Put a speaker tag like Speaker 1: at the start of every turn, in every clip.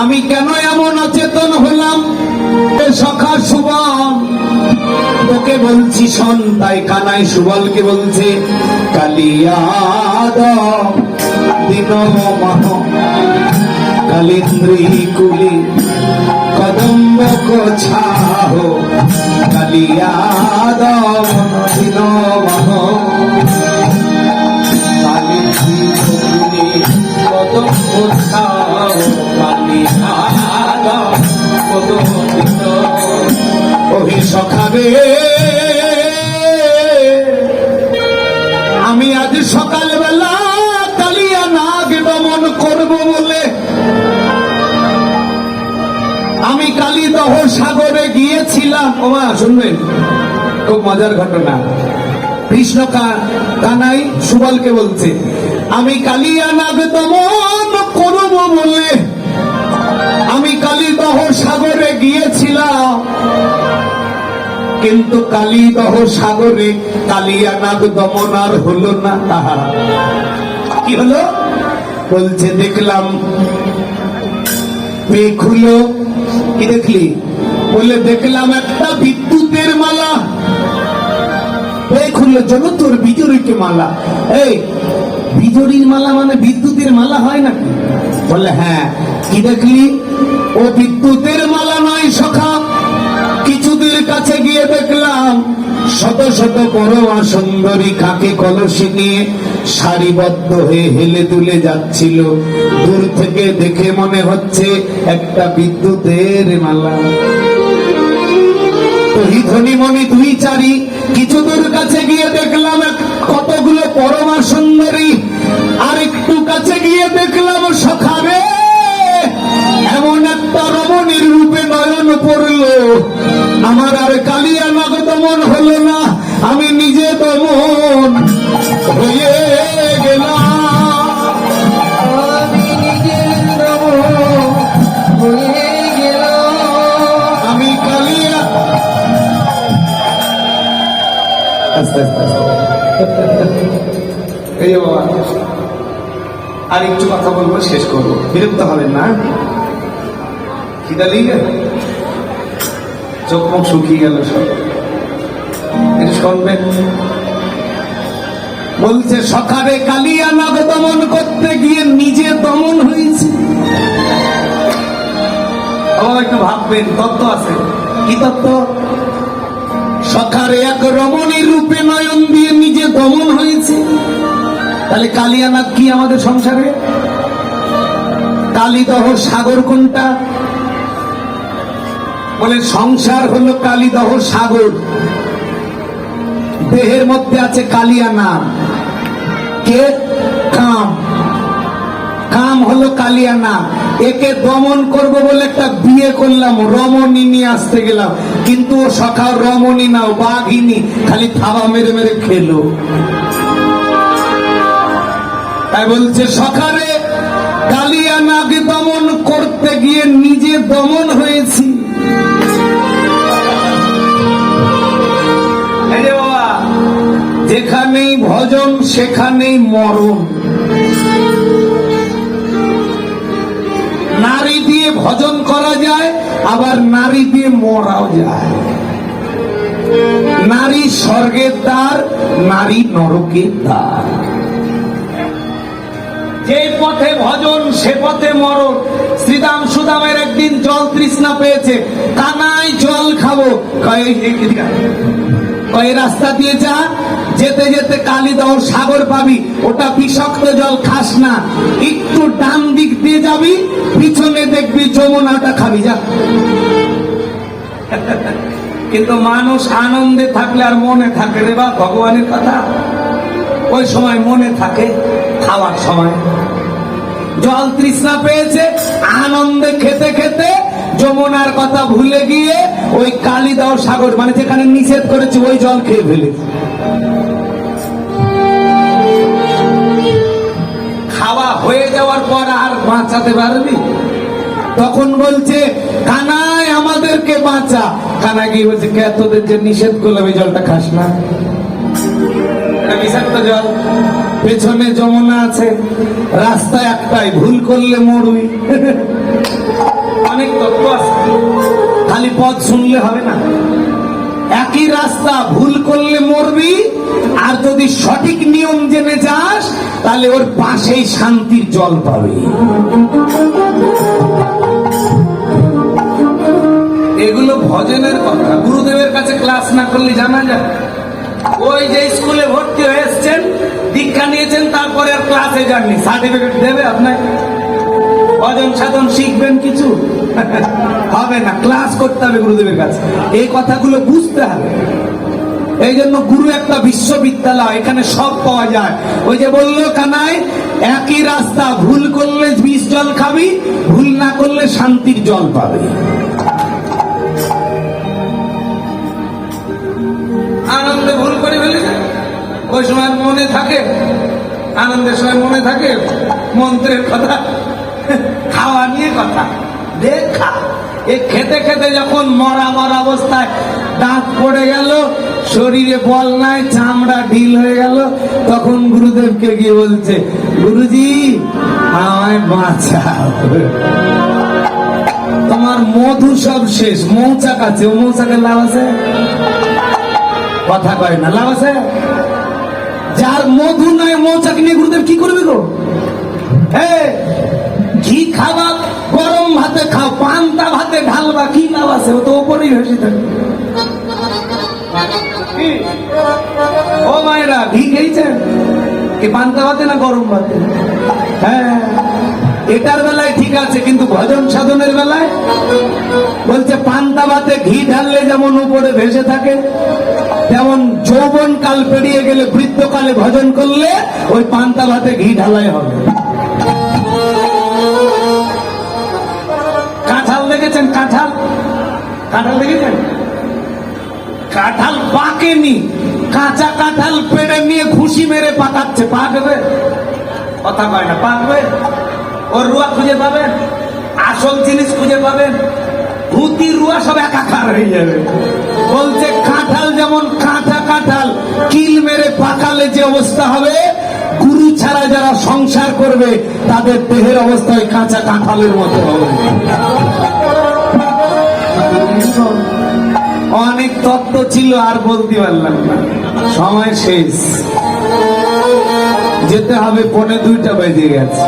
Speaker 1: আমি কেন এমন অচেতন হলাম? সখা সুবল। তোকে বলছি তাই কানাই সুবলকে বলছে, কালিয়াদ, দিন মহ, কালিন্দ্রী কুলি, কদম্ব কোছাহ, কালিয়াদ, দিন মহ। সখাবে আমি আজ সকালবেলা কালিয়া নাগ দমন করব বলে। আমি কালীদহ সাগরে গিয়েছিলাম। শুনবেন, খুব মজার ঘটনা। কৃষ্ণ কানাই সুবলকে বলছে, আমি কালিয়া নাগ দমন করব বলে। আমি কালীদহ সাগরে গিয়েছিলাম কিন্তু কালীদহ সাগরে কালিয়া নাগ দমন আর হলো না তাহা কি হলো? বলছে, দেখলাম। কি দেখলি? বলে দেখলাম একটা বিদ্যুতের মালা। তোর বিজুরিকে মালা? এই, বিজুরির মালা মানে বিদ্যুতের মালা হয় নাকি? বলে হ্যাঁ। কি দেখলি? ও বিদ্যুতের মালা নয় সখা। কাছে গিয়ে দেখলাম, শত শত পরমা সুন্দরী কাকে কলসি নিয়ে সারিবদ্ধ হয়ে হেলে দুলে যাচ্ছিল। দূর থেকে দেখে মনে হচ্ছে একটা বিদ্যুতের মালা। দুই চারি কিছু দূর কাছে গিয়ে দেখলাম কতগুলো পরমা সুন্দরী। আর একটু কাছে গিয়ে দেখলাম সখাবে এমন একটা রমণীর রূপে নয়ন পড়ল। আর কালিয়া নাগ দমন হলো না, আমি নিজে দমন হয়ে গেলাম। আর একটু কথা বলব, শেষ করব। বিরক্ত হবেন না? খিদা লেগে? চোখ মুখ শুকিয়ে গেল সব। একটু শুনবেন। বলছে, সকালে কালিয়া নাগ দমন করতে গিয়ে নিজে দমন হয়েছে। আবার একটু ভাববেন, তত্ত্ব আছে। কি তত্ত্ব? সখারে এক রমণী রূপে নয়ন দিয়ে নিজে দমন হয়েছে। তাহলে কালিয়ানাথ কি আমাদের সংসারে? কালীদহ সাগর কোনটা? বলে, সংসার হলো কালীদহ সাগর। দেহের মধ্যে আছে কালিয়া নাম। কে? কাম। কাম হলো কালিয়া নাম। একে দমন করব বলে একটা বিয়ে করলাম, রমণী নিয়ে আসতে গেলাম। কিন্তু ও সখা রমণী নাও বাঘিনী, খালি থাবা মেরে মেরে খেলো। তাই বলছে সখারে কালিয়া নাগ দমন করতে গিয়ে নিজে দমন হয়েছি। যেখানেই ভজন, সেখানেই মরণ। নারী দিয়ে ভজন করা যায়, আবার নারী দিয়ে মরাও যায়। নারী স্বর্গের দ্বার, নারী নরকের দ্বার। যে পথে ভজন, সে পথে মরণ। শ্রীদাম সুদামের একদিন জল তৃষ্ণা পেয়েছে কানায় জল খাব। এই- রাস্তা দিয়ে যা, যেতে যেতে কালিদহ সাগর পাবি। ওটা বিষাক্ত জল, খাস না। একটু ডান দিক দিয়ে যাবি, পিছনে দেখবি যমুনাটা খাবি, যা। কিন্তু মানুষ আনন্দে থাকলে আর মনে থাকে রে বা, ভগবানের কথা। ওই সময় মনে থাকে, খাওয়ার সময়। জল তৃষ্ণা পেয়েছে, আনন্দে খেতে খেতে যমুনার কথা ভুলে গিয়ে ওই কালিদাও সাগর মানে যেখানে নিষেধ করেছে, ওই জল খেয়ে ফেলেছে খাওয়া হয়ে যাওয়ার পর আর বাঁচাতে পারবি তখন বলছে কানায় আমাদেরকে বাঁচা। কানা গিয়ে বলছে, কে তোদের যে নিষেধ করলাম, এই জলটা খাস না। বিষাক্ত জল। পেছনে যমুনা আছে। রাস্তায় একটাই, ভুল করলে মরবি অনেক তত্ত্ব আছে। খালি পথ শুনলে হবে না। একই রাস্তা ভুল করলে মরবি, আর যদি সঠিক নিয়ম জেনে যাস, তাহলে ওর পাশেই শান্তির জল পাবি। এগুলো ভজনের কথা। গুরুদেবের কাছে ক্লাস না করলে জানা যায়। ওই যে স্কুলে ভর্তি হয়ে এসছেন, দীক্ষা নিয়েছেন, তারপরে আর ক্লাসে যাননি। সার্টিফিকেট দেবে আপনার ভজন সাধন শিখবেন কিছু? হবে না ক্লাস করতে হবে গুরুদেবের কাছে। এই কথাগুলো বুঝতে হবে। এই জন্য গুরু একটা বিশ্ববিদ্যালয়, এখানে সব পাওয়া যায়। ওই যে বলল কানায় একই রাস্তা, ভুল করলে বিষ জল খাবি, ভুল না করলে শান্তির জল পাবি। আনন্দে ভুল করে ফেলেছে? ওই সময় মনে থাকে, আনন্দের সময় মনে থাকে, মন্ত্রের কথা কথা। দেখা এ খেতে খেতে যখন মরা মরা অবস্থায় দাঁত পড়ে গেল শরীরে বল নাই চামড়া ঢিল হয়ে গেল তখন গুরুদেবকে গিয়ে বলছে গুরুজি আমায় বাঁচাও। তোমার মধু সব শেষ। মৌচাক আছে ও মৌচাকের লাভ আছে? কথা কয় না লাভ আছে? যার মধু নয় মৌচাক নিয়ে গুরুদেব কি করবে গো? এ, ঘি খাবা গরম ভাতে খাও, পান্তা ভাতে ঢালবা, কি লাভ আছে? ও তো ওপরেই ভেসে থাকে ও মায়েরা, ঘি খেয়েছেন? কি পান্তা ভাতে না গরম ভাতে? হ্যাঁ। এটার বেলায় ঠিক আছে, কিন্তু ভজন সাধনের বেলায় বলছে, পান্তা ভাতে ঘি ঢাললে যেমন উপরে ভেসে থাকে, তেমন যৌবন কাল পেরিয়ে গেলে বৃদ্ধকালে ভজন করলে ওই পান্তা ভাতে ঘি ঢালাই হবে। কাঁঠাল দেখেছেন? কাঁঠাল পাকেনি। কাঁচা কাঁঠাল পেড়ে নিয়ে খুশি মেরে পাকাচ্ছে। পাকবে কথা কয় না পাকবে ওর রুয়া খুঁজে পাবেন, আসল জিনিস খুঁজে পাবেন। ভূতি রুয়া সব একাকার হয়ে যাবে। বলছে, কাঁঠাল যেমন কাঁচা কাঁঠাল, কিল মেরে পাকালে যে অবস্থা হবে, গুরু ছাড়া যারা সংসার করবে, তাদের দেহের অবস্থায় কাঁচা কাঁঠালের মতো হবে। অনেক তত্ত্ব ছিল, আর বলতে পারলাম না। সময় শেষ। যেতে হবে, পনে দুইটা বেজে গেছে।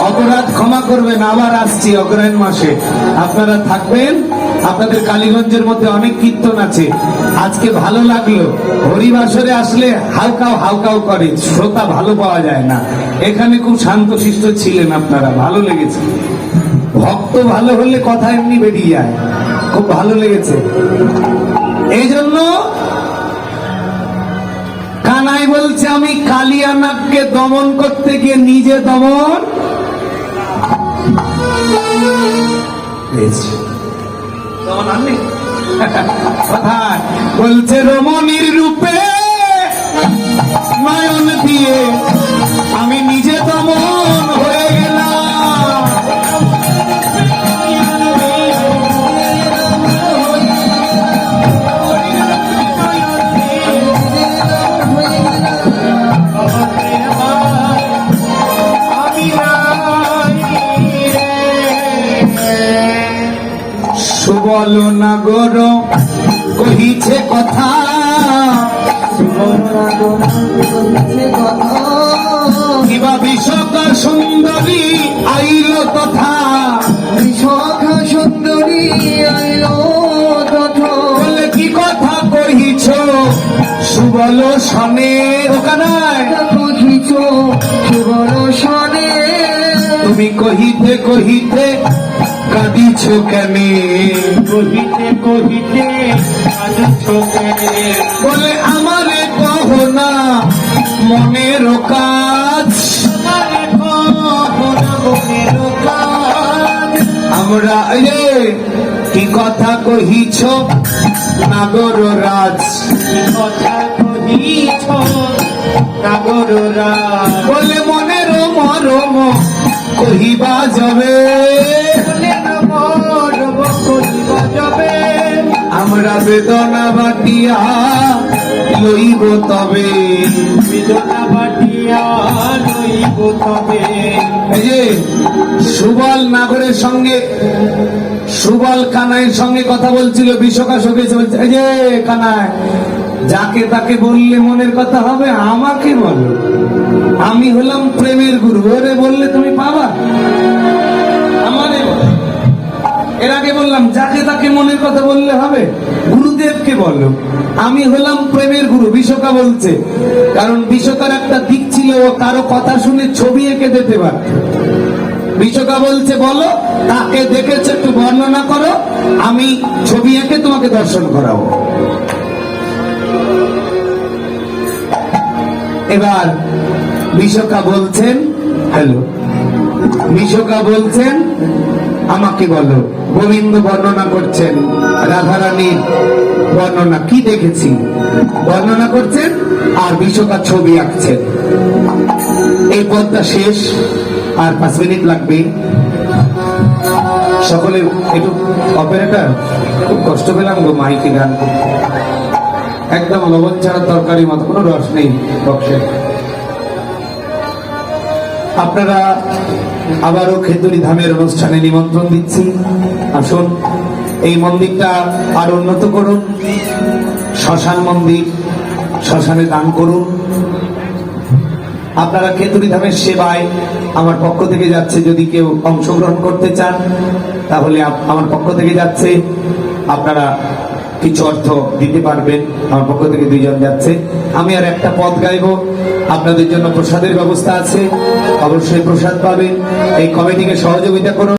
Speaker 1: অপরাধ ক্ষমা করবেন, আবার আসছি অগ্রহায়ণ মাসে। আপনারা থাকবেন, আপনাদের কালীগঞ্জের মধ্যে অনেক কীর্তন আছে। আজকে ভালো লাগল। হরিবাসরে আসলে হালকাও হালকাও করে, শ্রোতা ভালো পাওয়া যায় না। এখানে খুব শান্তশিষ্ট ছিলেন আপনারা, ভালো লেগেছে। ভক্ত ভালো হলে কথা এমনি বেরিয়ে যায়। খুব ভালো লেগেছে এই জন্য কানাই বলছে আমি কালিয়ানাথকে দমন করতে গিয়ে নিজে দমন? কোথায়? বলছে রমণীর রূপে নয়ন দিয়ে আমি সুবল নাগর কহিছে কথা। কিবা বিষকা সুন্দরী আইল তথা?
Speaker 2: সুন্দরী আইলো তথা।
Speaker 1: কি কথা কহিছ? সুবল সনে ওখানে
Speaker 2: কহিছ কেবল শনে
Speaker 1: তুমি কহিতে কহিতে কাঁদিছ কেনে
Speaker 3: কহিতে কহিতে কাঁদছ কেনে?
Speaker 1: বলে আমারে কহ মনের কাজ।
Speaker 3: আমরা
Speaker 1: যে কি কথা কহিছ নাগর রাজ?
Speaker 3: কি কথা কহিছ নাগররা
Speaker 1: বলে মনের মরম কহিবা যাবে? আমরা বেদনা বাটিয়া লইব তবে।
Speaker 3: বেদনা বাটিয়া লইব তবে।
Speaker 1: এই যে সুবল নাগরের সঙ্গে সুবল কানাইয়ের সঙ্গে কথা বলছিল বিশ্বকা সঙ্গে বলছে এই যে কানাই যাকে তাকে বললে মনের কথা হবে আমাকে বলো। আমি হলাম প্রেমের গুরু ওরে বললে তুমি পাবা। এর আগে বললাম, যাকে তাকে মনের কথা বললে হবে, গুরুদেবকে বলো। আমি হলাম প্রেমের গুরু বিশ্বকা বলছে। কারণ বিশ্বকার একটা দিক ছিল, ও কারও কথা শুনে ছবি এঁকে দিতে পারত। বিশ্বকা বলছে, বলো, তাকে দেখেছে, একটু বর্ণনা করো, আমি ছবি এঁকে তোমাকে দর্শন করাবো। এবার বিশ্বকা বলছেন, হ্যালো বিশ্বকা বলছেন আমাকে বলো, গোবিন্দ বর্ণনা করছেন, রাধারানীর বর্ণনা কি দেখেছি? বর্ণনা করছেন আর বিশ্বকা ছবি আঁকছেন। এই পদটা শেষ, আর পাঁচ মিনিট লাগবে। সকলে একটু অপারেটর, খুব কষ্ট পেলাম গো মাইকে গান একদম লবণ ছাড়া তরকারি মতো, কোনো রস নেই বক্সে। আপনারা আবারও খেতুরি ধামের অনুষ্ঠানে নিমন্ত্রণ দিচ্ছি। আসুন, এই মন্দিরটা আর উন্নত করুন। শ্মশান মন্দির, শ্মশানে দান করুন। আপনারা খেতুরি ধামের সেবায় আমার পক্ষ থেকে যাচ্ছে, যদি কেউ অংশগ্রহণ করতে চান, তাহলে আমার পক্ষ থেকে যাচ্ছে। আপনারা কিছু অর্থ দিতে পারবেন। আমার পক্ষ থেকে দুইজন যাচ্ছে। আমি আর একটা পদ গাইব। আপনাদের জন্য প্রসাদের ব্যবস্থা আছে। অবশ্যই প্রসাদ পাবেন। এই কমিটিকে সহযোগিতা করুন।